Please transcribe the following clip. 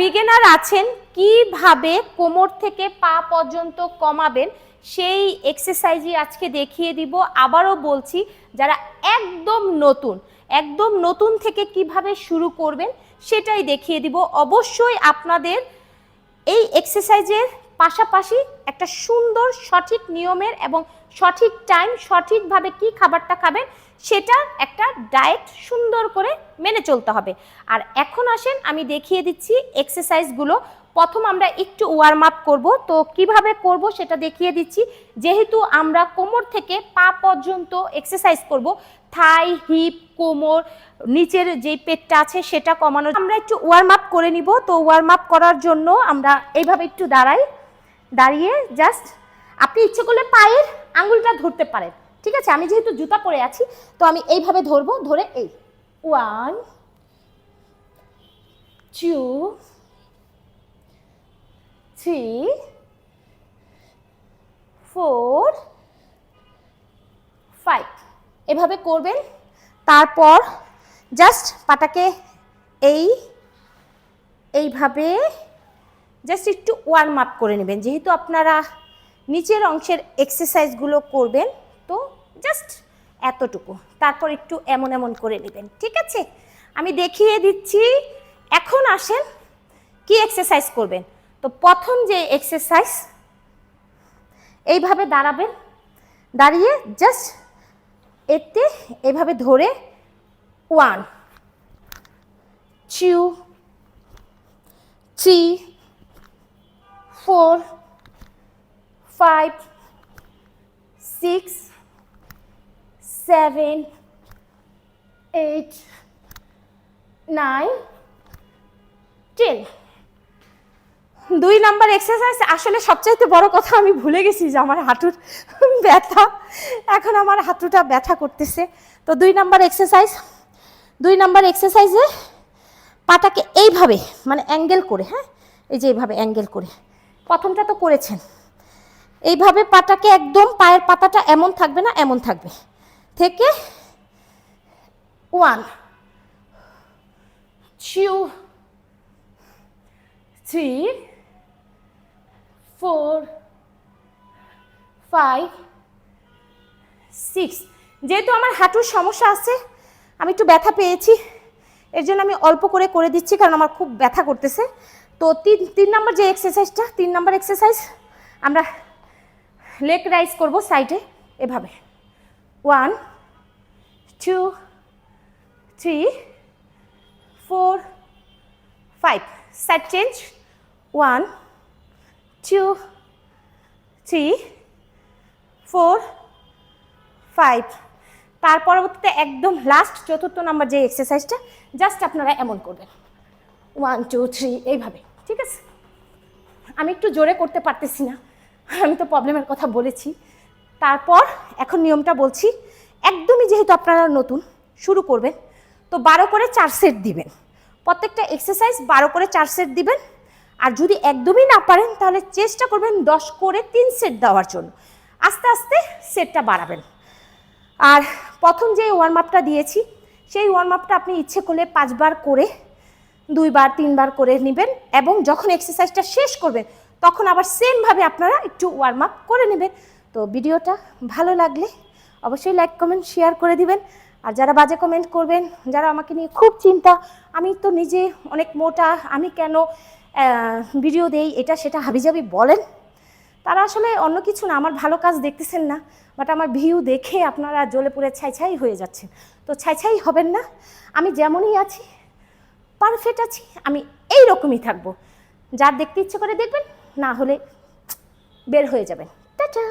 Beginner আছেন, কীভাবে কোমর থেকে পা পর্যন্ত কমাবেন, সেই এক্সারসাইজই আজকে দেখিয়ে দিব। আবারও বলছি, যারা একদম নতুন একদম নতুন থেকে কীভাবে শুরু করবেন, সেটাই দেখিয়ে দিব। অবশ্যই আপনাদের এই এক্সারসাইজের পাশাপাশি একটা সুন্দর সঠিক নিয়মের এবং সঠিক টাইম সঠিকভাবে কি খাবারটা খাবেন সেটা একটা ডায়েট সুন্দর করে মেনে চলতে হবে। আর এখন আসেন, আমি দেখিয়ে দিচ্ছি এক্সারসাইজগুলো প্রথম আমরা একটু ওয়ার্ম আপ করব। তো কীভাবে করব সেটা দেখিয়ে দিচ্ছি। যেহেতু আমরা কোমর থেকে পা পর্যন্ত এক্সারসাইজ করব থাই হিপ কোমর, নিচের যে পেটটা আছে সেটা কমানো আমরা একটু ওয়ার্ম আপ করে নিব। তো ওয়ার্ম আপ করার জন্য আমরা এইভাবে একটু দাঁড়াই। দাঁড়িয়ে জাস্ট আপনি ইচ্ছে করলে পায়ের আঙুলটা ধরতে পারেন। ঠিক আছে? আমি যেহেতু জুতা পরে আছি, তো আমি এইভাবে ধরবো, ধরে এই। One two three four five এভাবে করবেন, তারপর জাস্ট পাটাকে এই, এইভাবে জাস্ট একটু ওয়ার্ম আপ করে নেবেন। যেহেতু আপনারা নিচের অংশের এক্সারসাইজগুলো করবেন, তো জাস্ট এতটুকু। তারপর একটু এমন এমন করে নেবেন, ঠিক আছে? আমি দেখিয়ে দিচ্ছি, এখন আসেন কি এক্সারসাইজ করবেন। তো প্রথম যে এক্সারসাইজ এইভাবে দাঁড়াবেন। দাঁড়িয়ে জাস্ট এতে এভাবে ধরে one two three four, five, six, seven, eight, nine, ten. দুই নাম্বার এক্সারসাইজ আসলে সবচাইতে বড় কথা আমি ভুলে গেছি যে আমার হাঁটুর ব্যথা। এখন আমার হাঁটুটা ব্যথা করতেছে। তো দুই নাম্বার এক্সারসাইজ দুই নাম্বার এক্সারসাইজে পাটাকে এইভাবে মানে অ্যাঙ্গেল করে হ্যাঁ? এই যে এইভাবে অ্যাঙ্গেল করে। প্রথমটা তো করেছেন। এইভাবে পাটাকে একদম পায়ের পাতাটা এমন থাকবে না, এমন থাকবে। থেকে one two three four five six যেহেতু আমার হাঁটুর সমস্যা আছে, আমি একটু ব্যথা পেয়েছি, এর জন্য আমি অল্প করে করে দিচ্ছি, কারণ আমার খুব ব্যথা করতেছে। তো তিন তিন নম্বর যে এক্সারসাইজটা তিন নম্বর এক্সারসাইজ আমরা লেগ রাইজ করব সাইডে এভাবে। One two three four five side change one two three four five তার পরবর্তীতে একদম লাস্ট চতুর্থ নাম্বার যে এক্সারসাইজটা জাস্ট আপনারা এমন করবেন। ওয়ান টু থ্রি এইভাবে। ঠিক আছে? আমি একটু জোরে করতে পারতেছি না। আমি তো প্রবলেমের কথা বলেছি। তারপর এখন নিয়মটা বলছি, একদমই যেহেতু আপনারা নতুন, শুরু করবেন, তো বারো করে চার সেট দিবেন। প্রত্যেকটা এক্সারসাইজ বারো করে চার সেট দিবেন। আর যদি একদমই না পারেন, তাহলে চেষ্টা করবেন দশ করে তিন সেট দেওয়ার জন্য। আস্তে আস্তে সেটটা বাড়াবেন। আর প্রথম যে ওয়ার্ম আপটা দিয়েছি, সেই ওয়ার্ম আপটা আপনি ইচ্ছে করলে পাঁচবার করে দুইবার, তিনবার করে নেবেন এবং যখন এক্সারসাইজটা শেষ করবেন, তখন আবার সেমভাবে আপনারা একটু ওয়ার্ম আপ করে নেবেন। তো ভিডিওটা ভালো লাগলে অবশ্যই লাইক কমেন্ট শেয়ার করে দিবেন। আর যারা বাজে কমেন্ট করবেন, যারা আমাকে নিয়ে খুব চিন্তা, আমি তো নিজে অনেক মোটা, আমি কেন ভিডিও দেই, এটা সেটা হাবিজাবি বলেন। তারা আসলে অন্য কিছু না, আমার ভালো কাজ দেখতেছেন না বাট আমার ভিউ দেখে আপনারা জ্বলে পুড়ে ছাই ছাই হয়ে যাচ্ছেন। তো ছাই ছাই হবেন না, আমি যেমনই আছি পারফেক্ট আছি, আমি এই রকমই থাকব। যার দেখতে ইচ্ছে করে দেখবেন, না হলে বের হয়ে যাবেন। টাটা!